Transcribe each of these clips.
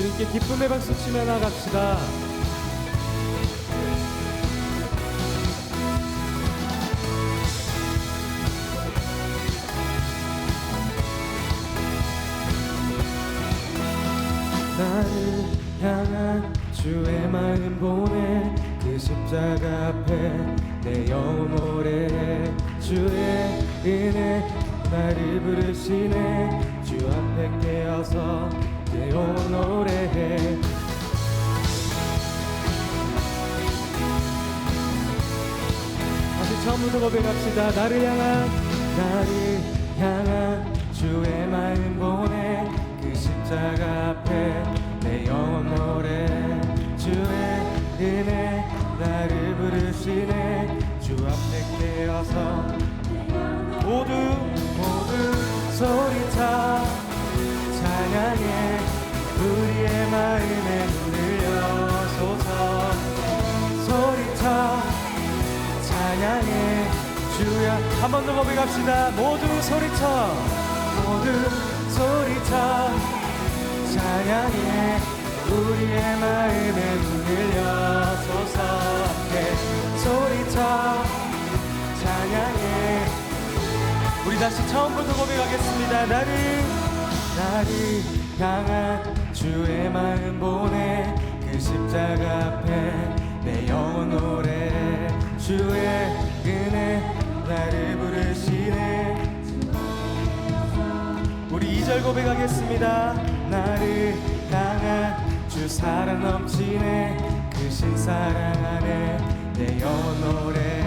주님께 기쁨의 박수 치며 나갑시다. 나를 향한 주의 마음 보내 그 십자가 앞에 내 영혼 노래해 주의 은혜 나를 부르시네 주 앞에 깨어서 내 영혼 노래해 다시 처음부터 고백합시다. 나를 향한 나를 향한 주의 마음 보내 그 십자가 앞에 내 영혼 노래. 주의 은혜 나를 부르시네. 주 앞에 깨어서 모두 모두 소리쳐 찬양해 우리의 마음에 눈을 여소서 소리쳐 찬양해 주야 한 번 더 고백합시다. 모두 소리쳐. 모두 소리쳐. 찬양해 우리의 마음에 눈을 여소서 네, 소리쳐. 찬양해. 우리 다시 처음부터 고백하겠습니다. 나를 나를 향한 주의 마음 보내 그 십자가 앞에 내 영혼 노래. 주의 은혜 나를 부르시네. 우리 2절 고백하겠습니다. 나를 향한 주 사랑 넘치네. 그 신사랑 안에 내 영혼 노래.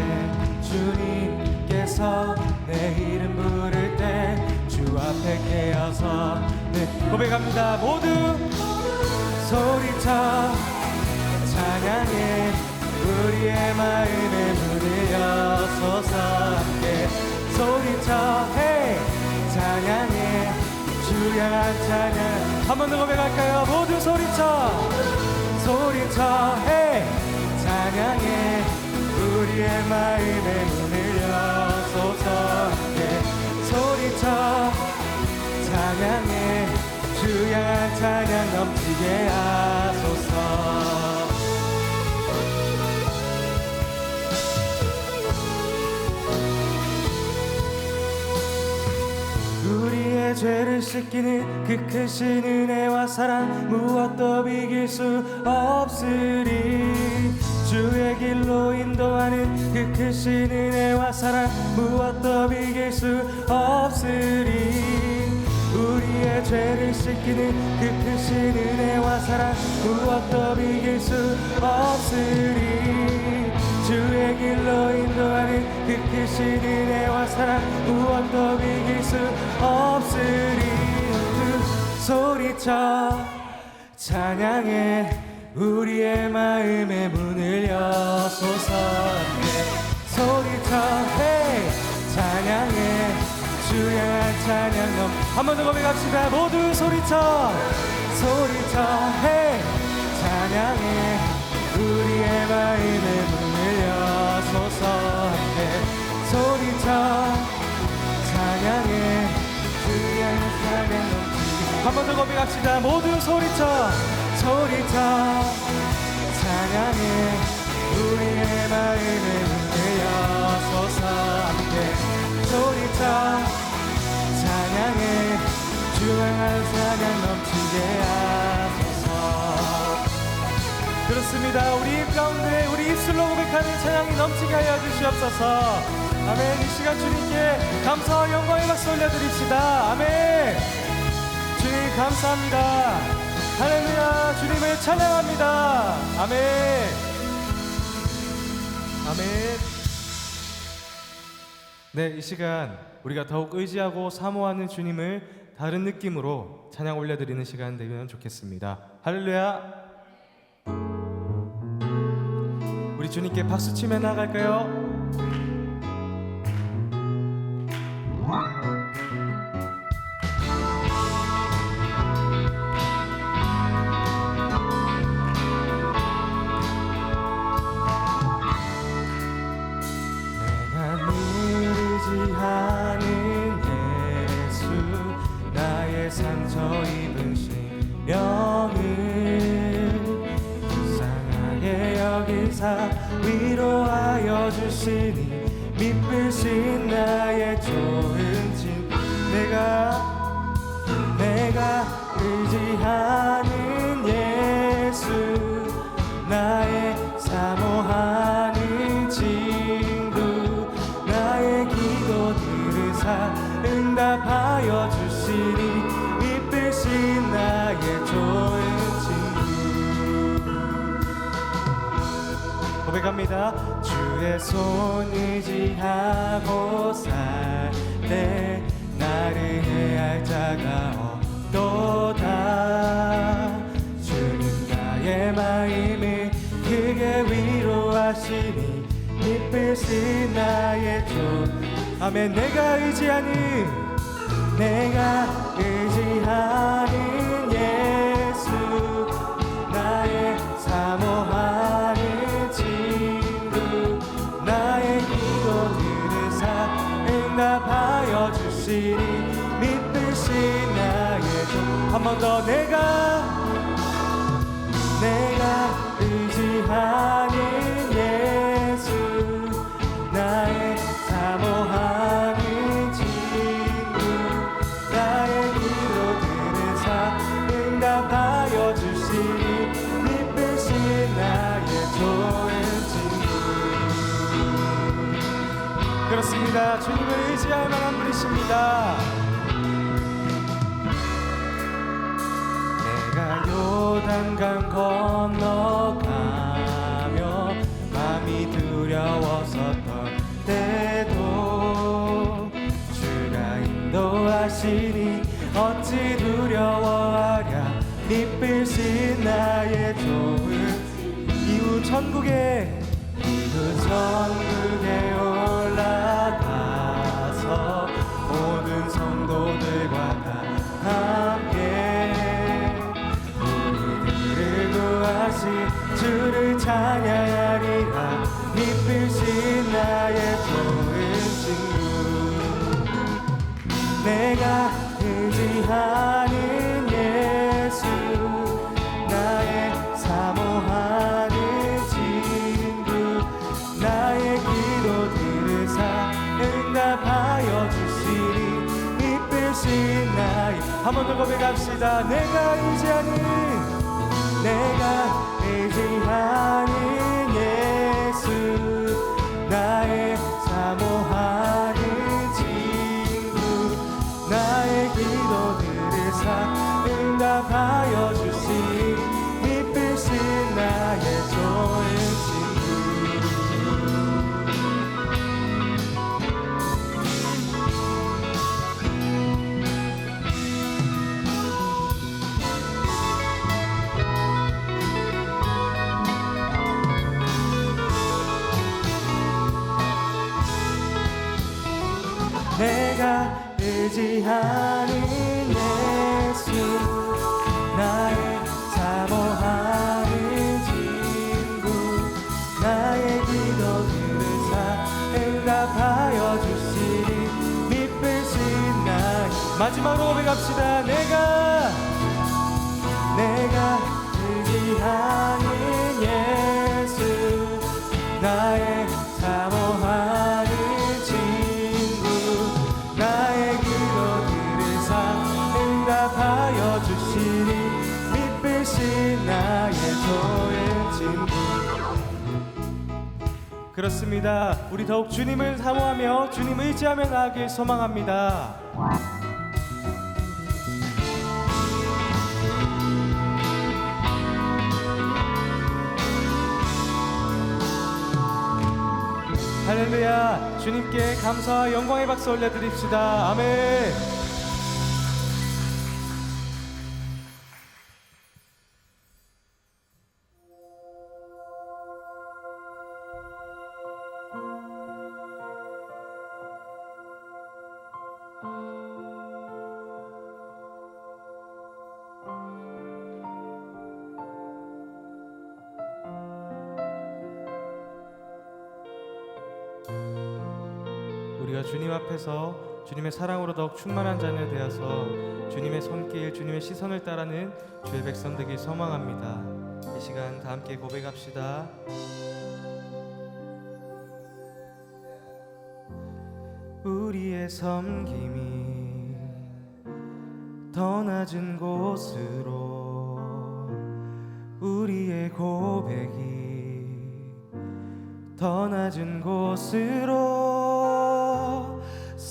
주님께서 내 앞에 깨어서 네 고백합니다. 모두 소리쳐 찬양해. 우리의 마음에 문을 여소서 함께 소리쳐 해 찬양해. 주야 찬양. 한 번 더 고백할까요? 모두 소리쳐. 소리쳐 해 찬양해. 우리의 마음에 문을 여소서 함께 소리쳐 찬양해. 주야 찬양 넘치게 하소서. 우리의 죄를 씻기는 그 크신 은혜와 사랑 무엇도 비길 수 없으리. 주의 길로 인도하는 그 크신 은혜와 사랑 무엇도 비길 수 없으리 우리의 죄를 씻기는 그 크신 은혜와 사랑 무엇도 비길 수 없으리. 주의 길로 인도하는 그 크신 은혜와 사랑 무엇도 비길 수 없으리. 그 소리쳐 찬양해 우리의 마음의 문을 여소서. 네. 소리쳐 해 찬양해 주야 찬양 넘 한번 더 고백합시다. 모두 소리쳐 소리쳐 해. 찬양해. 우리의 마음의 문을 여소서 해. 소리쳐 찬양해. 주야 찬양 넘치게 한번 더 고백합시다. 모두 소리쳐 소리쳐 찬양해. 우리의 마음의 문을 여소서 함께 소리쳐 주왕한 사냥 넘치게 하소서. 그렇습니다. 우리 입 가운데 우리 입술로 고백하는 찬양이 넘치게 하여 주시옵소서. 아멘. 이 시간 주님께 감사와 영광의 박수 올려드립시다. 아멘. 주님 감사합니다. 할렐루야. 주님을 찬양합니다. 아멘. 아멘. 네, 이 시간 우리가 더욱 의지하고 사모하는 주님을 다른 느낌으로 찬양 올려드리는 시간 되면 좋겠습니다. 할렐루야. 우리 주님께 박수 치며 나갈까요? 들으사 위로하여 주시니 미쁘신 나의 좋은 집. 내가 내가 의지하는 예수 나의 사모하 합니다. 주의 손 의지하고 살 때 나를 해할 자가 없도다. 주는 나의 마음을 크게 위로하시니 이쁘신 나의 조 아멘. 내가 의지하는 내가 의지하는 더 내가 내가 의지하는 예수 나의 사모하는 친구 나의 기도 들으사 응답하여 주시니 미쁘신 나의 좋은 친구. 그렇습니다. 주님을 의지할 만한 분이십니다 요단강 건너가며 마음이 두려웠었던 때도 주가 인도하시니 어찌 두려워하랴? 미쁘신 나의 좋은 이후 천국에 이후 천국에 올 구하신 주를 찬양하리라. 미쁘신 나의 좋은 친구. 내가 의지하는 예수 나의 사모하는 친구. 나의 기도 들으사 응답하여 주시니 미쁘신 나의 한번 더 고백합시다. 내가 의지하는 내가 의지하는 예수 나의 의지하는 예수 나의 사모하는 친구 나의 기도 들으사 응답하여 주시니 미쁘신 나 마지막으로 고백합시다. 내가 그렇습니다. 우리 더욱 주님을 사모하며 주님 의지하며 나아길 소망합니다. 할렐루야. 주님께 감사와 영광의 박수 올려드립시다. 아멘 주님 앞에서 주님의 사랑으로 더욱 충만한 자녀 되어서 주님의 손길, 주님의 시선을 따라는 주의 백성 되길 소망합니다. 이 시간 다 함께 고백합시다. 우리의 섬김이 더 낮은 곳으로 우리의 고백이 더 낮은 곳으로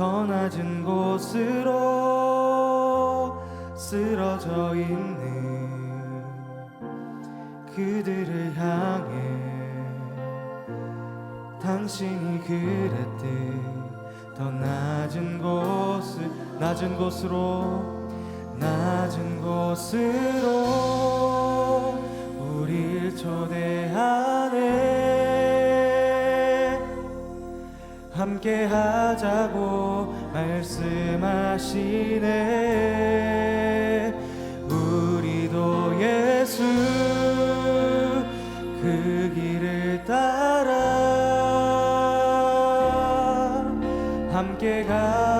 더 낮은 곳으로 쓰러져 있는 그들을 향해 당신이 그랬듯 더 낮은 곳을 낮은 곳으로 낮은 곳으로 우릴 초대하 함께 하자고 말씀하시네. 우리도 예수 그 길을 따라 함께 가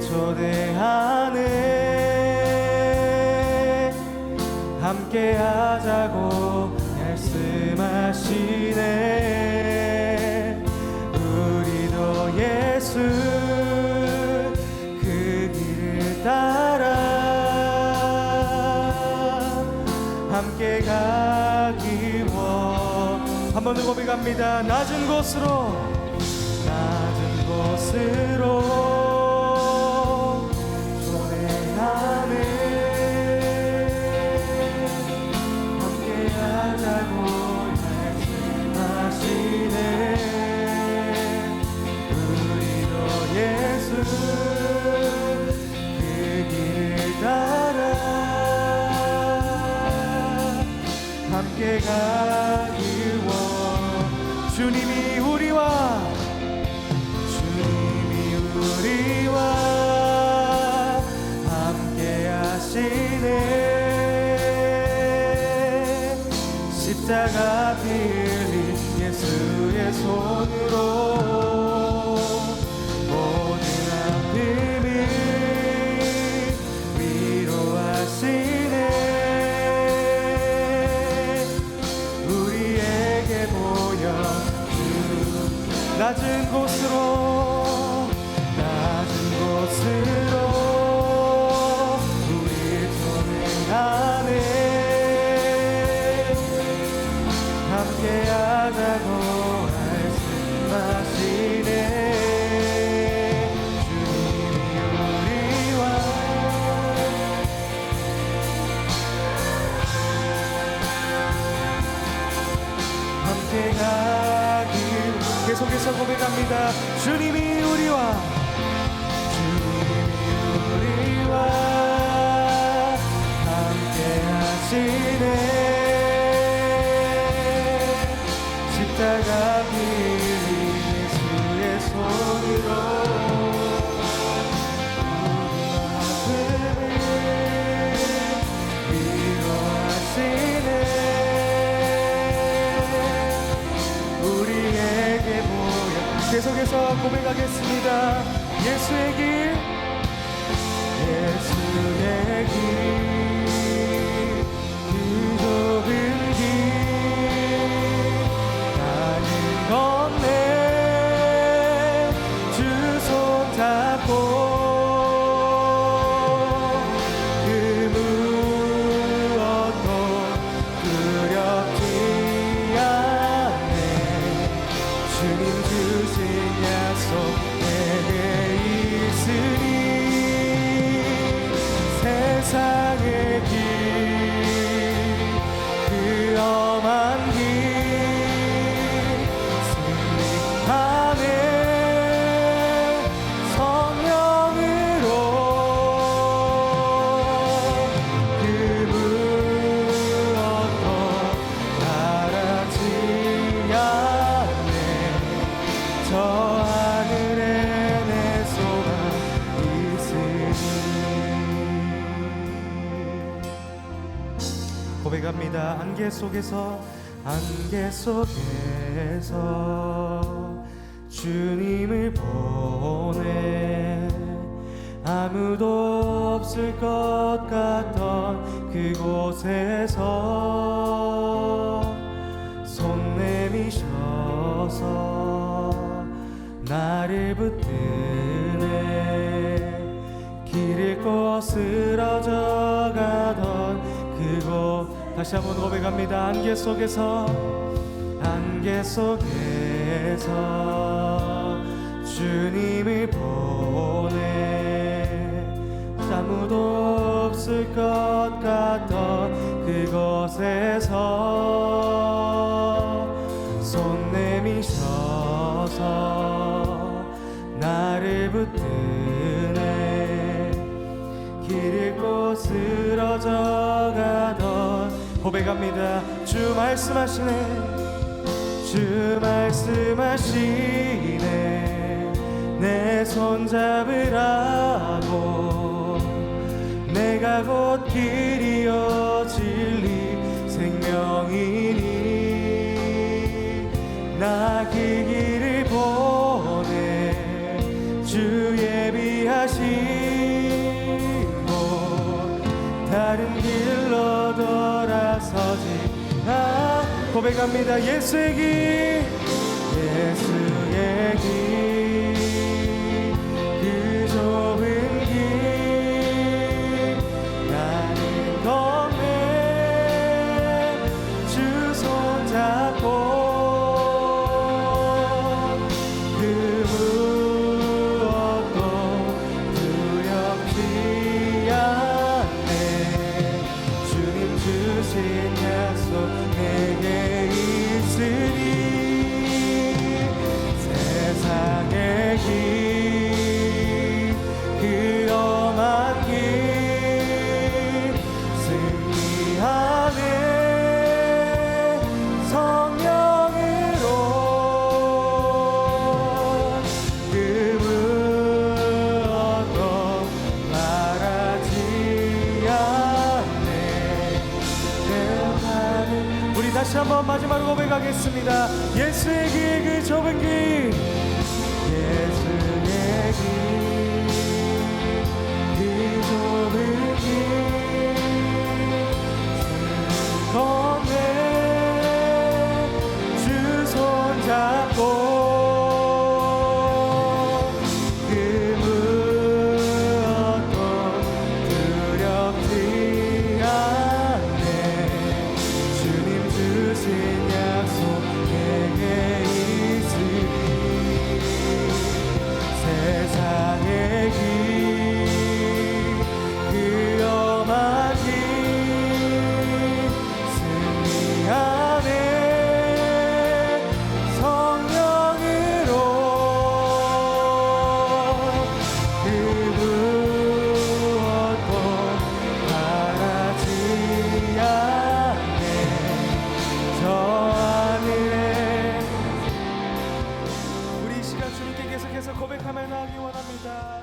초대하네. 함께 하자고 말씀하시네. 우리도 예수 그 길을 따라 함께 가기 원한 번 더 고백합니다. 낮은 곳으로 가길 원 주님이 우리와 주님이 우리와 함께 하시네. 십자가 곳으로 십자가 빌린 예수의 손으로 계속해서 고백하겠습니다. 예수의 길 예수의 길 고백합니다. 안개 속에서 안개 속에서 주님을 보내. 아무도 없을 것 같던 그곳에서 손 내미셔서 나를 붙드네. 길 잃고 쓰러져 다시 한번 고백합니다. 안개 속에서 안개 속에서 주님을 보내. 아무도 없을 것 같던 그곳에서 손 내미셔서 나를 붙드네. 길 잃고 쓰러져 고백합니다. 주 말씀하시네. 주 말씀하시네. 내 손 잡으라고. 내가 곧길 고백합니다. 예수의 길 마지막으로 고백하겠습니다. 예수의 길그 좁은 길